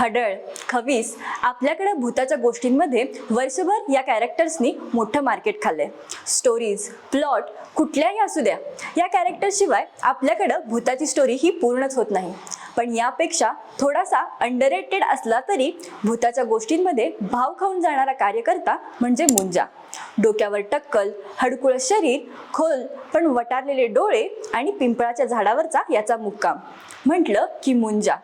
हडळ खवीस आपल्याकडे भूताच्या गोष्टींमध्ये वर्षभर या कॅरेक्टर्सनी मोठं मार्केट खाल्लंय. स्टोरीज प्लॉट कुठल्याही असू द्या या कॅरेक्टरशिवाय आपल्याकडं भूताची स्टोरी ही पूर्णच होत नाही. पण यापेक्षा थोडासा अंडररेटेड असला तरी भूताच्या गोष्टींमध्ये भाव खाऊन जाणारा कार्यकर्ता म्हणजे मुंजा. डोक्यावर टक्कल हडकुळ शरीर खोल पण वटारलेले डोळे आणि पिंपळाच्या झाडावरचा याचा मुक्काम. म्हटलं की मुंजा.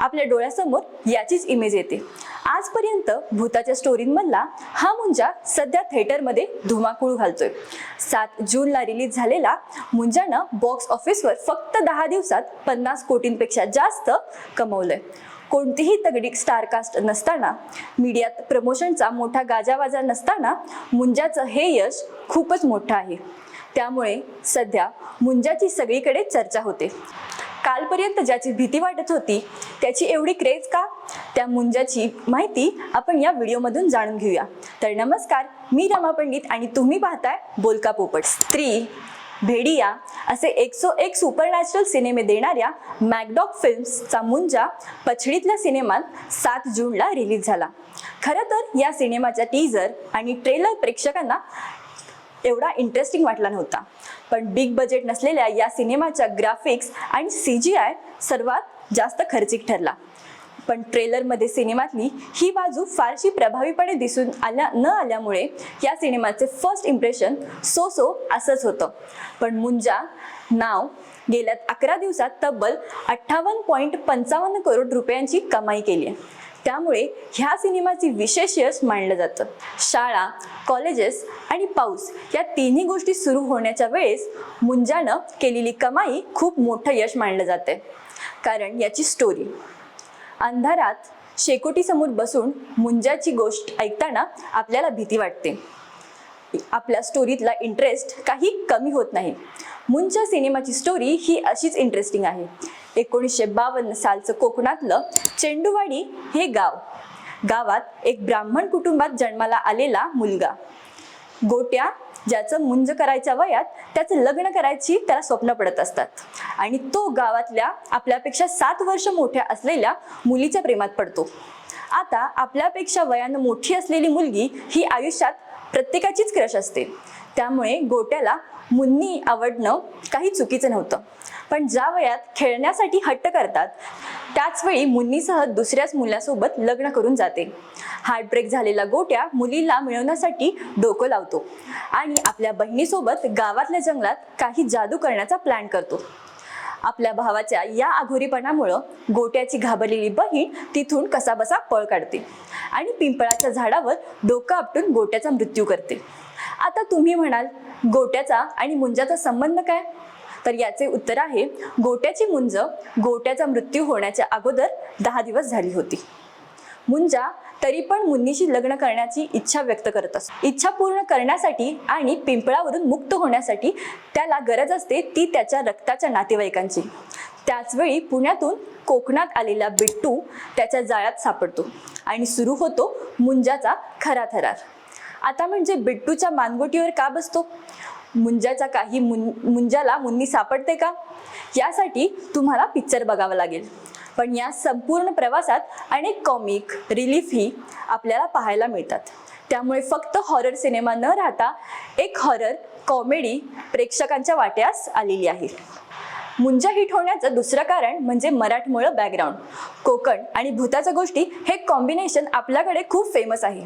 आपल्या डोळ्यासमोर याचीच इमेज येते. आजपर्यंत भूताच्या स्टोरींमधला हा मुंजा सध्या थिएटरमध्ये धुमाकूळ घालतोय. सात जूनला रिलीज झालेला मुंजानं बॉक्स ऑफिसवर फक्त दहा दिवसात पन्नास कोटींपेक्षा जास्त कमवलंय. कोणतीही तगडी स्टारकास्ट नसताना मीडियात प्रमोशनचा मोठा गाजावाजा नसताना मुंजाचं हे यश खूपच मोठं आहे. त्यामुळे सध्या मुंजाची सगळीकडे चर्चा होते. कालपर्यंत ज्याची भीती वाटत होती त्याची एवढी क्रेज का? त्या मुंजाची माहिती आपण या व्हिडिओमधून जाणून घेऊया. तर नमस्कार मी रमा पंडित आणि तुम्ही पाहताय बोलका पोपट स्त्री भेडिया असे एकसो एक सुपरनॅचरल सिनेमे देणाऱ्या मॅकडॉग फिल्म्सचा मुंजा पछडीतल्या सिनेमात सात जूनला रिलीज झाला. खरं तर या सिनेमाचा टीजर आणि ट्रेलर प्रेक्षकांना एवढा इंटरेस्टिंग वाटला नव्हता. पण बिग बजेट नसलेल्या या सिनेमाच्या ग्राफिक्स आणि सी जी आय सर्वात जास्त खर्चिक ठरला. पण ट्रेलरमध्ये सिनेमातली ही बाजू फारशी प्रभावीपणे दिसून आल्या न आल्यामुळे या सिनेमाचे फर्स्ट इम्प्रेशन सो सो असंच होतं. पण मुंजा नाव गेल्या अकरा दिवसात तब्बल अठ्ठावन्न पॉईंट पंचावन्न करोड रुपयांची कमाई केली आहे. त्यामुळे ह्या सिनेमाची विशेष यश मानलं जातं. शाळा कॉलेजेस आणि पाऊस या तिन्ही गोष्टी सुरू होण्याच्या वेळेस मुंजानं केलेली कमाई खूप मोठं यश मानलं जाते. कारण याची स्टोरी अंधारात शेकोटीसमोर बसून मुंजाची गोष्ट ऐकताना आपल्याला भीती वाटते. आपल्या स्टोरीतला इंटरेस्ट काही कमी होत नाही. मुंच्या सिनेमाची स्टोरी ही अशीच इंटरेस्टिंग आहे. एकोणीसशे बावन्न सालचं कोकणातलं चेंडूवाडी हे गाव. गावात एक ब्राह्मण कुटुंबात जन्माला आलेला मुलगा. गोट्या ज्याचं मुंज करायच्या वयात त्याचं लग्न करायची त्याला स्वप्न पडत असतात. आणि तो गावातल्या आपल्यापेक्षा सात वर्ष मोठ्या असलेल्या मुलीच्या प्रेमात पडतो. आता आपल्यापेक्षा वयानं मोठी असलेली मुलगी ही आयुष्यात प्रत्येकाचीच क्रश असते. त्यामुळे गोट्याला मुन्नी आवडणं काही चुकीचं नव्हतं. पण ज्या वयात खेळण्यासाठी हट्ट करतात त्याच वेळी मुन्नीसह दुसऱ्याच मुलासोबत लग्न करून जाते. हार्टब्रेक झालेला गोट्या मुलीला मिळवण्यासाठी डोकं लावतो आणि आपल्या बहिणीसोबत गावातल्या जंगलात काही जादू करण्याचा प्लॅन करतो. आपल्या भावाच्या या अघोरीपणामुळं गोट्याची घाबरलेली बहीण तिथून कसाबसा पळ काढते आणि पिंपळाच्या झाडावर डोकं आपटून गोट्याचा मृत्यू करते. आता तुम्ही म्हणाल गोट्याचा आणि मुंजाचा संबंध काय? तर याचे उत्तर आहे गोट्याची मुंज गोट्याचा मृत्यू होण्याच्या अगोदर दहा दिवस झाली होती. मुंजा तरी पण मुन्नीशी लग्न करण्याची इच्छा व्यक्त करत असतो. इच्छा पूर्ण करण्यासाठी आणि पिंपळावरून मुक्त होण्यासाठी त्याला गरज असते ती त्याच्या रक्ताच्या नातेवाईकांची. त्याचवेळी पुण्यातून कोकणात आलेला बिट्टू त्याच्या जाळ्यात सापडतो आणि सुरू होतो मुंजाचा खरा थरार. आता म्हणजे बिट्टूच्या मानगोटीवर का बसतो? मुंजाचा काही मुं मुंजाला मुन्नी सापडते का? यासाठी तुम्हाला पिक्चर बघावा लागेल. पण या संपूर्ण प्रवासात अनेक कॉमिक रिलीफ ही आपल्याला पाहायला मिळतात. त्यामुळे फक्त हॉरर सिनेमा न राहता एक हॉरर कॉमेडी प्रेक्षकांच्या वाट्यास आलेली आहे. मुंजा हिट होण्याचं दुसरं कारण म्हणजे मराठमोळं बॅकग्राऊंड कोकण आणि भूताच्या गोष्टी हे कॉम्बिनेशन आपल्याकडे खूप फेमस आहे.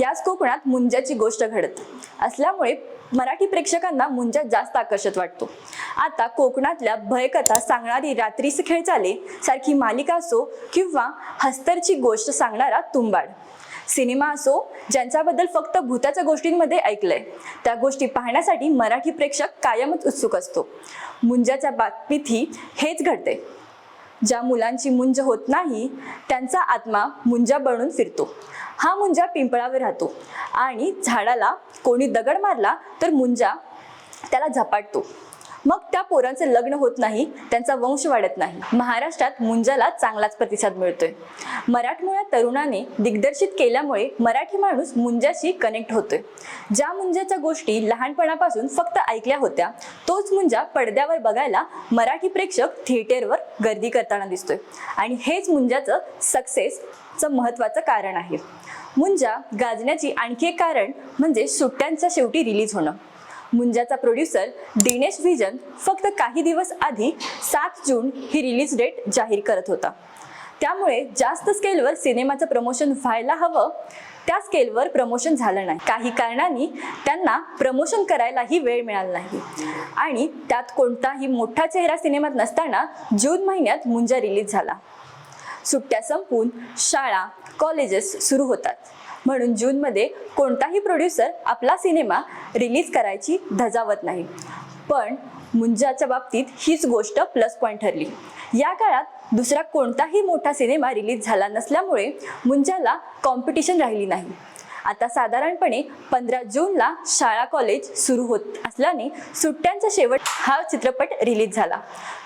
याच कोकणात मुंजाची गोष्ट घडत असल्यामुळे मराठी प्रेक्षकांना मुंजा जास्त आकर्षक वाटतो. आता कोकणातल्या भयकथा सांगणारी रात्रीस खेळ चाले सारखी मालिका असो किंवा हस्तरची गोष्ट सांगणारा तुंबाड. सिनेमा असो ज्यांच्याबद्दल फक्त भूताच्या गोष्टींमध्ये ऐकलंय त्या गोष्टी पाहण्यासाठी मराठी प्रेक्षक कायमच उत्सुक असतो. मुंजाच्या बातमीतही हेच घडते ज्या मुलांची मुंज होत नाही त्यांचा आत्मा मुंजा बनून फिरतो. हा मुंजा पिंपळावर राहतो आणि झाडाला कोणी दगड मारला तर मुंजा त्याला झपाटतो. मग त्या पोरांचं लग्न होत नाही त्यांचा वंश वाढत नाही. महाराष्ट्रात मुंजाला चांगलाच प्रतिसाद मिळतोय. मराठमोळ्या तरुणाने दिग्दर्शित केल्यामुळे मराठी माणूस मुंजाशी कनेक्ट होतोय. ज्या मुंजाच्या गोष्टी लहानपणापासून फक्त ऐकल्या होत्या तोच मुंजा पडद्यावर बघायला मराठी प्रेक्षक थिएटरवर गर्दी करताना दिसतोय. आणि हेच मुंजाचं सक्सेसचं महत्त्वाचं कारण आहे. मुंजा गाजण्याची आणखी एक कारण म्हणजे सुट्ट्यांच्या शेवटी रिलीज होणं. मुंजाचा प्रोड्युसर दिनेश व्हिजन फक्त काही दिवस आधी सात जून ही रिलीज डेट जाहीर करत होता. त्यामुळे जास्त स्केलवर सिनेमाचं प्रमोशन व्हायला हवं त्या स्केलवर प्रमोशन झालं नाही. काही कारणांनी त्यांना प्रमोशन करायलाही वेळ मिळाला नाही. आणि त्यात कोणताही मोठा चेहरा सिनेमात नसताना जून महिन्यात मुंजा रिलीज झाला. सुट्ट्या संपून शाळा कॉलेजेस सुरू होतात. म्हणून जूनमध्ये कोणताही प्रोड्युसर आपला सिनेमा रिलीज करायची धजावत नाही. पण मुंजाच्या बाबतीत हीच गोष्ट प्लस पॉईंट ठरली. या काळात दुसरा कोणताही मोठा सिनेमा रिलीज झाला नसल्यामुळे मुंजाला कॉम्पिटिशन राहिली नाही. आता साधारणपणे पंधरा जूनला शाळा कॉलेज सुरू होत असल्याने सुट्ट्यांचा शेवट हा चित्रपट रिलीज झाला.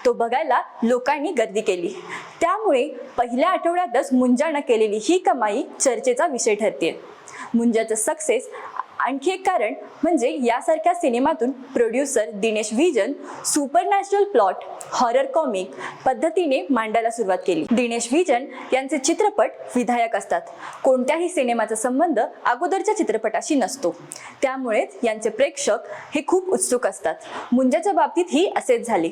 तो बघायला लोकांनी गर्दी केली. त्यामुळे पहिल्या आठवड्यातच मुंजानं केलेली ही कमाई चर्चेचा विषय ठरते मुंजाचं सक्सेस आणखी एक कारण म्हणजे यासारख्या सिनेमातून producer Dinesh vision supernatural plot horror comic पद्धतीने मांडायला सुरुवात केली. दिनेश व्हिजन यांचे चित्रपट विधायक असतात. कोणत्याही सिनेमाचा संबंध अगोदरच्या चित्रपटाशी नसतो. त्यामुळेच यांचे प्रेक्षक हे खूप उत्सुक असतात. मुंजाच्या बाबतीत ही असेच झाले.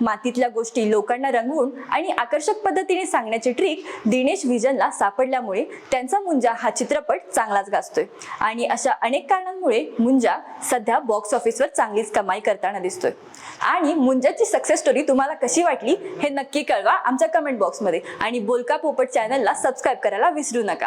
मातीतल्या गोष्टी लोकांना रंगवून आणि आकर्षक पद्धतीने सांगण्याची ट्रिक दिनेश व्हिजनला सापडल्यामुळे त्यांचा मुंजा हा चित्रपट चांगलाच गाजतोय. आणि अशा अनेक अनेक कारणांमुळे मुंजा सध्या बॉक्स ऑफिसवर चांगलीच कमाई करताना दिसतोय. आणि मुंजाची सक्सेस स्टोरी तुम्हाला कशी वाटली हे नक्की कळवा आमच्या कमेंट बॉक्समध्ये आणि बोलका पोपट चॅनलला सबस्क्राईब करायला विसरू नका.